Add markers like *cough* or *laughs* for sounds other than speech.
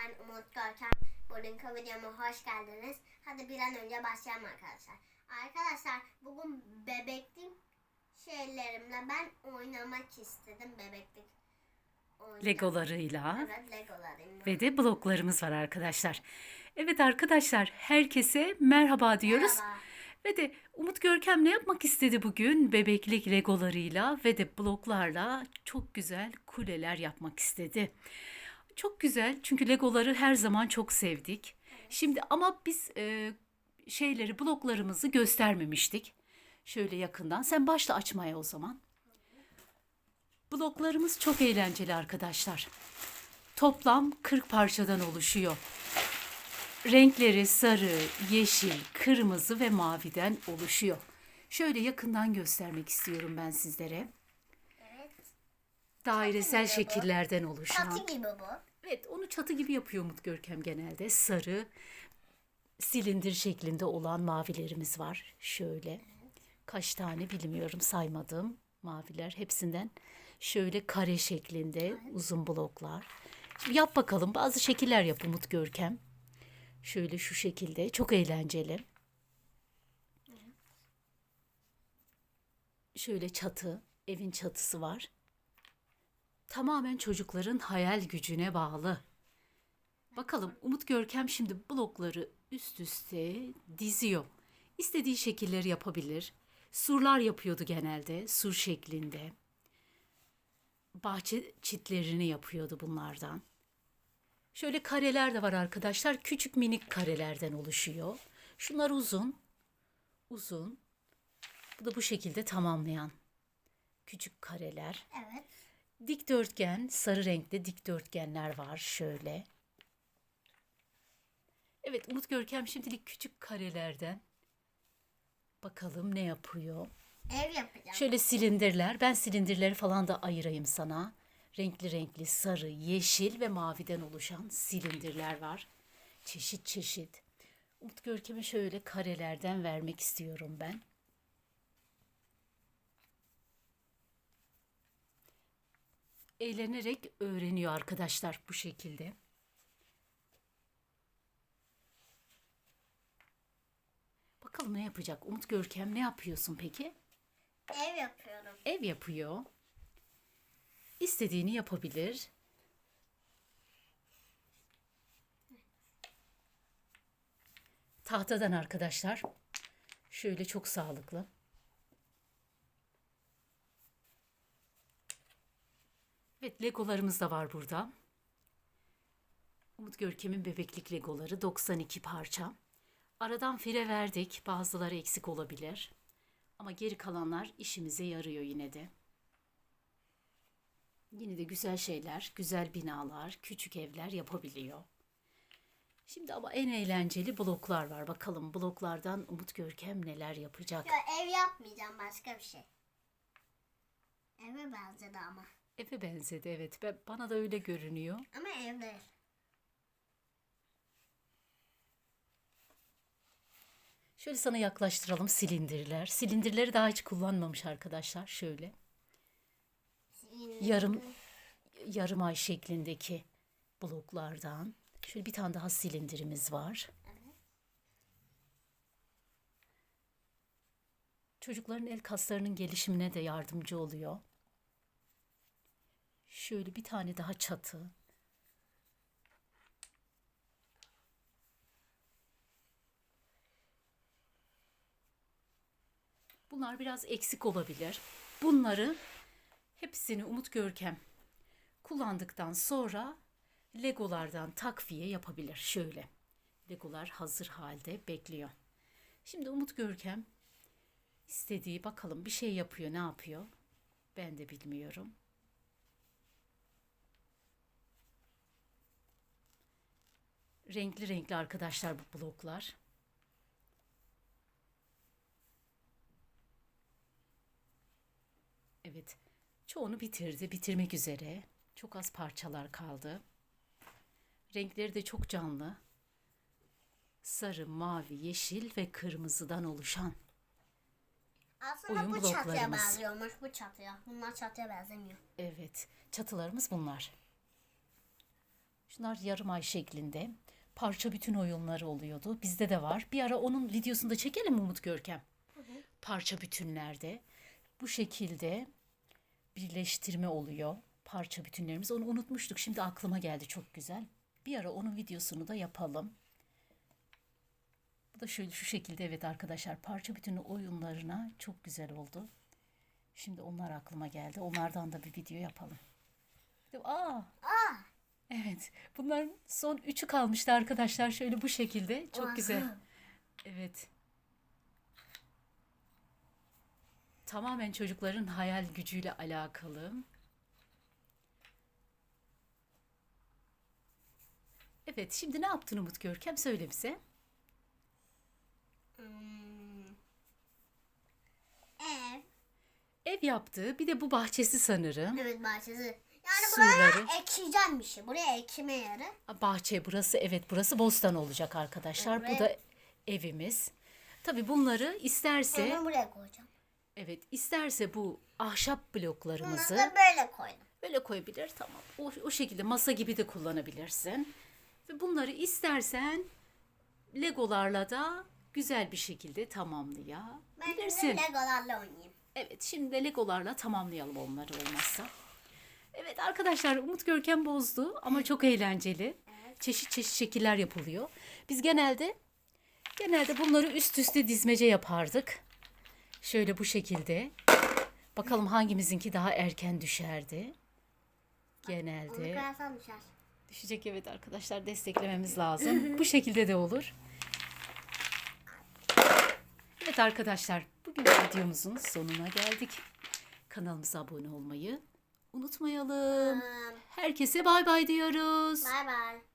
ben Umut Görkem. Bugünkü videoma hoş geldiniz. Hadi bir an önce başlayalım arkadaşlar. Arkadaşlar bugün bebeklik şeylerimle ben oynamak istedim. Bebeklik oynamak. Legolarıyla Evet legolarımla. ve de bloklarımız var arkadaşlar. Evet arkadaşlar herkese merhaba diyoruz. Merhaba. Ve de Umut Görkem ne yapmak istedi bugün? Bebeklik legolarıyla ve de bloklarla çok güzel kuleler yapmak istedi. Çok güzel çünkü legoları her zaman çok sevdik. Şimdi ama biz e, şeyleri bloklarımızı göstermemiştik. Şöyle yakından. Sen başla açmaya o zaman. Bloklarımız çok eğlenceli arkadaşlar. Toplam 40 parçadan oluşuyor. Renkleri sarı, yeşil, kırmızı ve maviden oluşuyor. Şöyle yakından göstermek istiyorum ben sizlere. Evet. Dairesel şekillerden oluşan. Çatı gibi bu. Evet, onu çatı gibi yapıyor Umut Görkem genelde. Sarı, silindir şeklinde olan mavilerimiz var. Şöyle. Kaç tane bilmiyorum saymadım. Maviler hepsinden şöyle kare şeklinde uzun bloklar. Şimdi yap bakalım. Bazı şekiller yap Umut Görkem. Şöyle şu şekilde. Çok eğlenceli. Şöyle çatı, evin çatısı var. Tamamen çocukların hayal gücüne bağlı. Bakalım Umut Görkem şimdi blokları üst üste diziyor. İstediği şekilleri yapabilir. Surlar yapıyordu genelde, sur şeklinde. Bahçe çitlerini yapıyordu bunlardan. Şöyle kareler de var arkadaşlar. Küçük minik karelerden oluşuyor. Şunlar uzun. Uzun. Bu da bu şekilde tamamlayan küçük kareler. Evet. Dikdörtgen, sarı renkli dikdörtgenler var şöyle. Evet Umut Görkem şimdilik küçük karelerden bakalım ne yapıyor. Ev yapacağım. Şöyle silindirler. Ben silindirleri falan da ayırayım sana. Renkli renkli sarı, yeşil ve maviden oluşan silindirler var. Çeşit çeşit. Umut Görkem'e şöyle karelerden vermek istiyorum ben. Eğlenerek öğreniyor arkadaşlar bu şekilde. Bakalım ne yapacak? Umut Görkem ne yapıyorsun peki? Ev yapıyorum. ev yapıyor. İstediğini yapabilir. Tahtadan arkadaşlar. Şöyle çok sağlıklı. Evet legolarımız da var burada. Umut Görkem'in bebeklik legoları 92 parça. Aradan fire verdik. Bazıları eksik olabilir. Ama geri kalanlar işimize yarıyor yine de. Yine de güzel şeyler, güzel binalar, küçük evler yapabiliyor. Şimdi ama en eğlenceli bloklar var. Bakalım bloklardan Umut Görkem neler yapacak. Ya ev yapmayacağım başka bir şey. Eve benzedi ama. Eve benzedi evet. Ben- Bana da öyle görünüyor. Ama ev değil. Şöyle sana yaklaştıralım silindirler. Silindirleri daha hiç kullanmamış arkadaşlar. Şöyle yarım yarım ay şeklindeki bloklardan. Şöyle bir tane daha silindirimiz var. Çocukların el kaslarının gelişimine de yardımcı oluyor. Şöyle bir tane daha çatı. Bunlar biraz eksik olabilir. Bunları hepsini Umut Görkem kullandıktan sonra Legolardan takviye yapabilir. Şöyle. Legolar hazır halde bekliyor. Şimdi Umut Görkem istediği bakalım bir şey yapıyor. Ne yapıyor? Ben de bilmiyorum. Renkli renkli arkadaşlar bu bloklar. Evet. Çoğunu bitirdi. Bitirmek üzere. Çok az parçalar kaldı. Renkleri de çok canlı. Sarı, mavi, yeşil ve kırmızıdan oluşan. Aslında Oyun bu çatıya bloklarımız. benziyormuş bu çatıya. Bunlar çatıya benzemiyor. Evet. Çatılarımız bunlar. Şunlar yarım ay şeklinde. Parça bütün oyunları oluyordu. Bizde de var. Bir ara onun videosunu da çekelim mi Umut Görkem? Parça bütünlerde. Bu şekilde birleştirme oluyor. Parça bütünlerimiz. Onu unutmuştuk. Şimdi aklıma geldi. Çok güzel. Bir ara onun videosunu da yapalım. Bu da şöyle şu şekilde evet arkadaşlar parça bütünü oyunlarına çok güzel oldu. Şimdi onlar aklıma geldi. Onlardan da bir video yapalım. Aa, Aa, evet. Bunların son üçü kalmıştı arkadaşlar. Şöyle bu şekilde. Çok Aha. güzel. Evet. Tamamen çocukların hayal gücüyle alakalı. Evet, şimdi ne yaptın Umut Görkem? Söyle bize. hmm. Ev. Ev yaptı. Bir de bu bahçesi sanırım. Evet bahçesi. Yani Suları. buraya ekeceğim bir şey. Buraya ekime yarı. Bahçe burası evet burası bostan olacak arkadaşlar. Bu Evet. da evimiz. Tabii bunları isterse Onu buraya koyacağım. evet isterse bu ahşap Bunu bloklarımızı da böyle koydum. böyle koyabilir tamam. O, o şekilde masa gibi de kullanabilirsin. Ve bunları istersen legolarla da güzel bir şekilde Ben de tamamlayabilirsin. legolarla oynayayım. Evet şimdi de legolarla tamamlayalım onları olmazsa. Evet arkadaşlar Umut Görkem bozdu ama çok eğlenceli. Çeşit çeşit şekiller yapılıyor. Biz genelde genelde bunları üst üste dizmece yapardık. Şöyle bu şekilde. Bakalım hangimizinki daha erken düşerdi. Genelde. düşer. Düşecek evet arkadaşlar desteklememiz lazım. *laughs* Bu şekilde de olur. Evet arkadaşlar bugün videomuzun sonuna geldik. Kanalımıza abone olmayı unutmayalım. Herkese bay bay diyoruz. Bay bay.